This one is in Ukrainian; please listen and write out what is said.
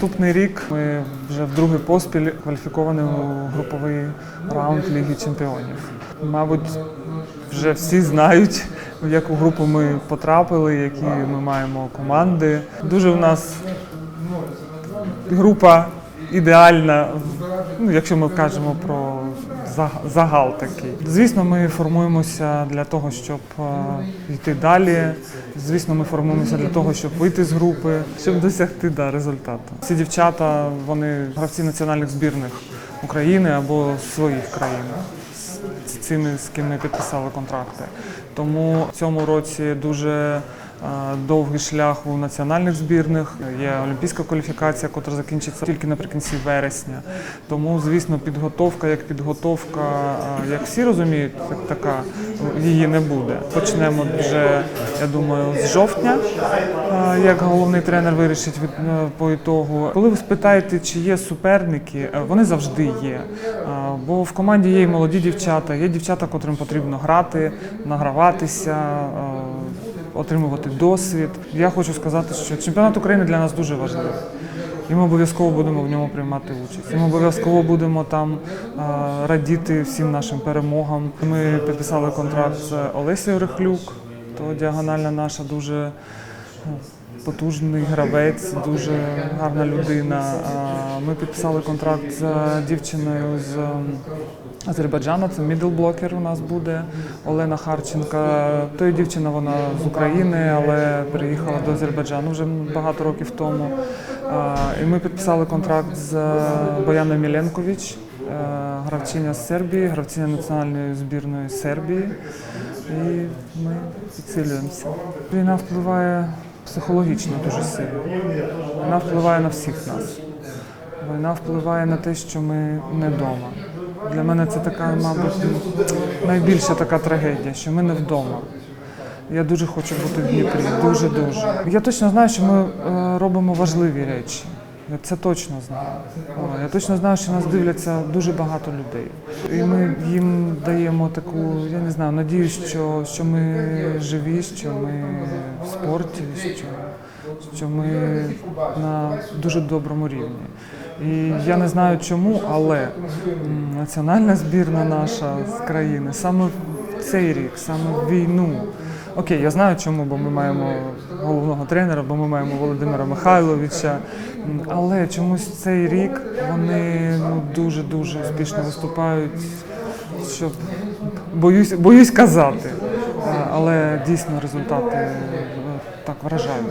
наступний рік ми вже вдруге поспіль кваліфіковані у груповий раунд Ліги Чемпіонів. Мабуть, вже всі знають, в яку групу ми потрапили, які ми маємо команди. Дуже в нас група ідеальна, ну, якщо ми кажемо про загал такий. Звісно, ми формуємося для того, щоб е, йти далі. Звісно, ми формуємося для того, щоб вийти з групи, щоб досягти да, результату. Ці дівчата, вони гравці національних збірних України або своїх країн. З цими, з ким ми підписали контракти. Тому в цьому році дуже довгий шлях у національних збірних. Є олімпійська кваліфікація, яка закінчиться тільки наприкінці вересня. Тому, звісно, підготовка як підготовка, е, як всі розуміють, так така її не буде. Почнемо вже, я думаю, з жовтня, е, як головний тренер вирішить від е, по ітогу. Коли ви спитаєте, чи є суперники, е, вони завжди є. Е, Бо в команді є і молоді дівчата, є дівчата, котрим потрібно грати, награватися, е, отримувати досвід. Я хочу сказати, що чемпіонат України для нас дуже важливий. І ми обов'язково будемо в ньому приймати участь. І ми обов'язково будемо там радіти всім нашим перемогам. Ми підписали контракт з Олесею Рихлюк, то діагональна наша дуже потужний гравець, дуже гарна людина. Ми підписали контракт з дівчиною з ем, Азербайджану. Це мідлблокер у нас буде Олена Харченка. То є дівчина, вона з України, але приїхала до Азербайджану вже багато років тому. І ми підписали контракт з Бояною Міленкович, е, гравчиня з Сербії, гравчиня національної збірної Сербії. І ми підсилюємося. Війна впливає психологічно дуже сильно. Вона впливає на всіх нас. Вона впливає на те, що ми не вдома. Для мене це така, мабуть, найбільша така трагедія, що ми не вдома. Я дуже хочу бути в Дніпрі, дуже дуже. Я точно знаю, що ми е, робимо важливі речі. Я це точно знаю. Я точно знаю, що нас дивляться дуже багато людей. І ми їм даємо таку, я не знаю, надію, що, що ми живі, що ми в спорті, що, що ми на дуже доброму рівні. І я не знаю чому, але національна збірна наша з країни саме цей рік, саме війну. Окей, я знаю чому, бо ми маємо головного тренера, бо ми маємо Володимира Михайловича. Але чомусь цей рік вони ну, дуже дуже успішно виступають. Щоб боюсь, боюсь казати, але дійсно результати е, так вражають.